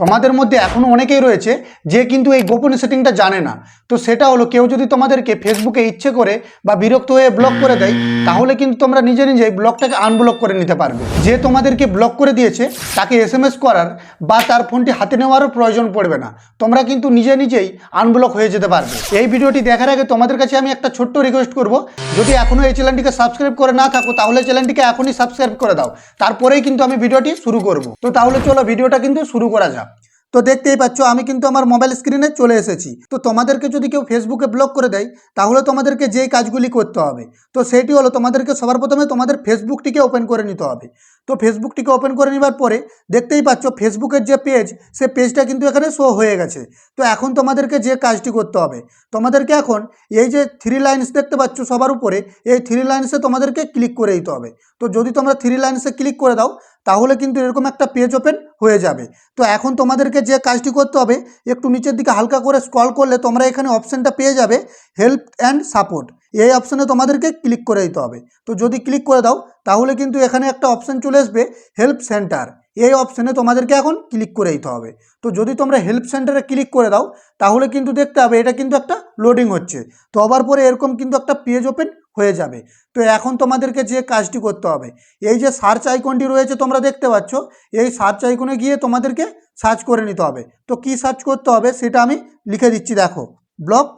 তোমাদের মধ্যে এখনও অনেকেই রয়েছে যে কিন্তু এই গোপন সেটিংটা জানে না। তো সেটা হলো কেউ যদি তোমাদেরকে ফেসবুকে ইচ্ছে করে বা বিরক্ত হয়ে ব্লক করে দেয়, তাহলে কিন্তু তোমরা নিজে নিজেই ব্লকটাকে আনব্লক করে নিতে পারবে। যে তোমাদেরকে ব্লক করে দিয়েছে, তাকে এস করার বা তার ফোনটি হাতে নেওয়ারও প্রয়োজন পড়বে না। তোমরা কিন্তু নিজে নিজেই আনব্লক হয়ে যেতে পারবে। এই ভিডিওটি দেখার আগে তোমাদের কাছে আমি একটা ছোট্ট রিকোয়েস্ট করব। যদি এখনও এই চ্যানেলটিকে সাবস্ক্রাইব করে না থাকো, তাহলে চ্যানেলটিকে এখনই সাবস্ক্রাইব করে দাও। তারপরেই কিন্তু আমি ভিডিওটি শুরু করব। তো তাহলে চলো ভিডিওটা কিন্তু শুরু করা যাক। তো দেখতেই পাচ্ছ, আমি কিন্তু আমার মোবাইল স্ক্রিনে চলে এসেছি। তো তোমাদেরকে যদি কেউ ফেসবুকে ব্লক করে দেয়, তাহলে তোমাদেরকে যেই কাজগুলি করতে হবে, তো সেটি হলো তোমাদেরকে সবার প্রথমে তোমাদের ফেসবুকটিকে ওপেন করে নিতে হবে। তো ফেসবুকটিকে ওপেন করে নেবার পরে দেখতেই পাচ্ছ ফেসবুকের যে পেজ সে পেজটা কিন্তু এখানে শো হয়ে গেছে। তো এখন তোমাদেরকে যে কাজটি করতে হবে, তোমাদেরকে এখন এই যে থ্রি লাইন্স দেখতে পাচ্ছ সবার উপরে, এই থ্রি লাইন্সে তোমাদেরকে ক্লিক করে দিতে হবে। তো যদি তোমরা থ্রি লাইন্সে ক্লিক করে দাও তাহলে কিন্তু এরকম একটা পেজ ওপেন হয়ে যাবে। তো এখন তোমাদেরকে যে কাজটি করতে হবে, একটু নিচের দিকে হালকা করে স্ক্রল করলে তোমরা এখানে অপশানটা পেয়ে যাবে হেল্প অ্যান্ড সাপোর্ট এই অপশানে তোমাদেরকে ক্লিক করে দিতে হবে। তো যদি ক্লিক করে দাও, তাহলে কিন্তু এখানে একটা অপশান চলে আসবে হেল্প সেন্টার এই অপশানে তোমাদেরকে এখন ক্লিক করে দিতে হবে। তো যদি তোমরা হেল্প সেন্টারে ক্লিক করে দাও, তাহলে কিন্তু দেখতে হবে, এটা কিন্তু একটা লোডিং হচ্ছে। তো হবার পরে এরকম কিন্তু একটা পেজ ওপেন হয়ে যাবে। তো এখন তোমাদেরকে যে কাজটি করতে হবে, এই যে সার্চ আইকনটি রয়েছে তোমরা দেখতে পাচ্ছ, এই সার্চ আইকনে গিয়ে তোমাদেরকে সার্চ করে নিতে হবে। তো কি সার্চ করতে হবে সেটা আমি লিখে দিচ্ছি, দেখো ব্লক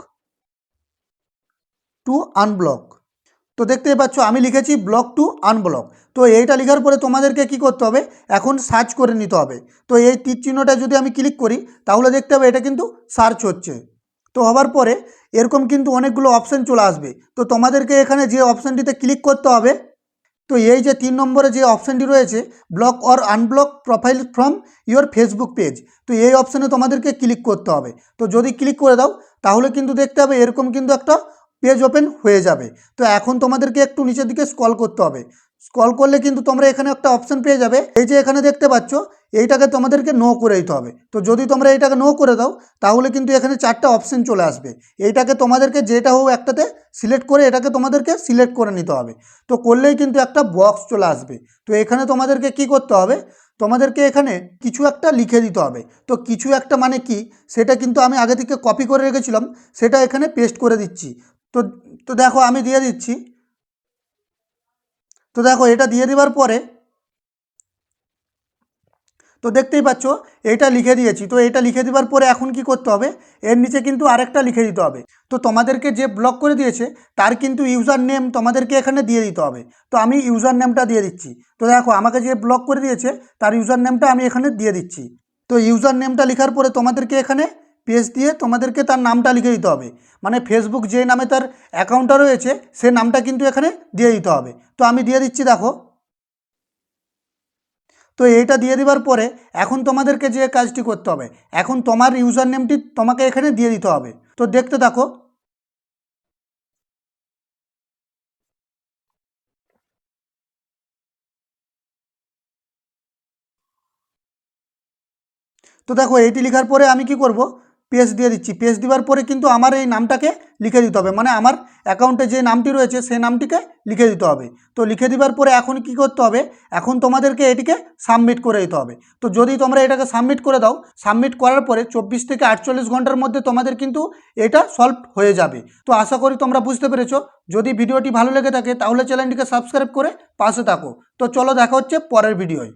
টু আনব্লক তো দেখতেই পাচ্ছ, আমি লিখেছি ব্লক টু আনব্লক তো এইটা লেখার পরে তোমাদেরকে কি করতে হবে, এখন সার্চ করে নিতে হবে। তো এই তীর চিহ্নটা যদি আমি ক্লিক করি, তাহলে দেখতে হবে এটা কিন্তু সার্চ হচ্ছে। তো হবার পরে এরকম কিন্তু অনেকগুলো অপশান চলে আসবে। তো তোমাদেরকে এখানে যে অপশানটিতে ক্লিক করতে হবে, তো এই যে তিন নম্বরে যে অপশানটি রয়েছে block or unblock profile from your Facebook page তো এই অপশানে তোমাদেরকে ক্লিক করতে হবে। তো যদি ক্লিক করে দাও, তাহলে কিন্তু দেখতে হবে এরকম কিন্তু একটা পেজ ওপেন হয়ে যাবে। তো এখন তোমাদেরকে একটু নিচের দিকে স্কল করতে হবে। স্ক্রল করলে কিন্তু তোমরা এখানে একটা অপশান পেয়ে যাবে। এই যে এখানে দেখতে পাচ্ছ, এইটাকে তোমাদেরকে নো করে দিতে হবে। তো যদি তোমরা এইটাকে নো করে দাও, তাহলে কিন্তু এখানে চারটা অপশান চলে আসবে। এইটাকে তোমাদেরকে যেটা হোক একটাতে সিলেক্ট করে এটাকে তোমাদেরকে সিলেক্ট করে নিতে হবে। তো করলেই কিন্তু একটা বক্স চলে আসবে। তো এখানে তোমাদেরকে কি করতে হবে? তোমাদেরকে এখানে কিছু একটা লিখে দিতে হবে। তো কিছু একটা মানে কি? সেটা কিন্তু আমি আগে থেকে কপি করে রেখেছিলাম, সেটা এখানে পেস্ট করে দিচ্ছি। তো তো দেখো আমি দিয়ে দিচ্ছি। তো দেখো, এটা দিয়ে দেওয়ার পরে তো দেখতেই পাচ্ছ, এটা লিখে দিয়েছি। তো এটা লিখে দেওয়ার পরে এখন কি করতে হবে? এর নিচে কিন্তু আরেকটা লিখে দিতে হবে। তো তোমাদেরকে যে ব্লক করে দিয়েছে, তার কিন্তু ইউজার নেম তোমাদেরকে এখানে দিয়ে দিতে হবে। তো আমি ইউজার নেমটা দিয়ে দিচ্ছি। তো দেখো, আমাকে যে ব্লক করে দিয়েছে, তার ইউজার নেমটা আমি এখানে দিয়ে দিচ্ছি। তো ইউজার নেমটা লেখার পরে তোমাদেরকে এখানে পেজ দিয়ে তোমাদেরকে তার নামটা লিখে দিতে হবে। মানে ফেসবুক যে নামে তার অ্যাকাউন্টটা রয়েছে, সে নামটা কিন্তু এখানে দিয়ে দিতে হবে। তো আমি দিয়ে দিচ্ছি, দেখো। তো এইটা দিয়ে দেওয়ার পরে এখন তোমাদেরকে যে কাজটি করতে হবে, এখন তোমার ইউজার নেমটি তোমাকে এখানে দিয়ে দিতে হবে। তো দেখতে দেখো তো দেখো, এইটি লেখার পরে আমি কি করব? পেজ দিয়ে দিচ্ছি। পেজ দেওয়ার পরে কিন্তু আমার এই নামটাকে লিখে দিতে হবে। মানে আমার অ্যাকাউন্টে যে নামটি রয়েছে সেই নামটিকে লিখে দিতে হবে। তো লিখে দেওয়ার পরে এখন কি করতে হবে? এখন তোমাদেরকে এটিকে সাবমিট করে দিতে হবে। তো যদি তোমরা এটাকে সাবমিট করে দাও সাবমিট করার পরে চব্বিশ থেকে আটচল্লিশ ঘণ্টার মধ্যে তোমাদের কিন্তু এটা সলভ হয়ে যাবে। তো আশা করি তোমরা বুঝতে পেরেছ। যদি ভিডিওটি ভালো লেগে থাকে, তাহলে চ্যানেলটিকে সাবস্ক্রাইব করে পাশে থাকো। তো চলো দেখা হচ্ছে পরের ভিডিওয়।